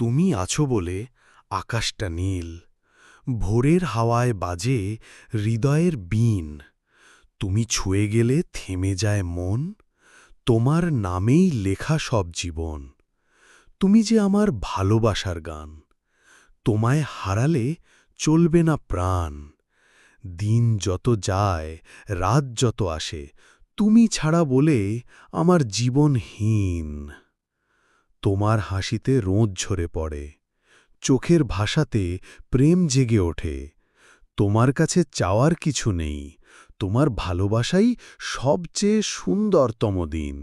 তুমি আছো বলে আকাশটা নীল, ভোরের হাওয়ায় বাজে হৃদয়ের বীণ। তুমি ছুঁয়ে গেলে থেমে যায় মন, তোমার নামেই লেখা সব জীবন। তুমি যে আমার ভালোবাসার গান, তোমায় হারালে চলবে না প্রাণ। দিন যত যায়, রাত যত আসে, তুমি ছাড়া বলে আমার জীবনহীন তোমার হাসিতে রোঁদ ঝরে পড়ে, চোখের ভাষাতে প্রেম জেগে ওঠে। তোমার কাছে চাওয়ার কিছু নেই, তোমার ভালোবাসাই সবচেয়ে সুন্দরতম দিন।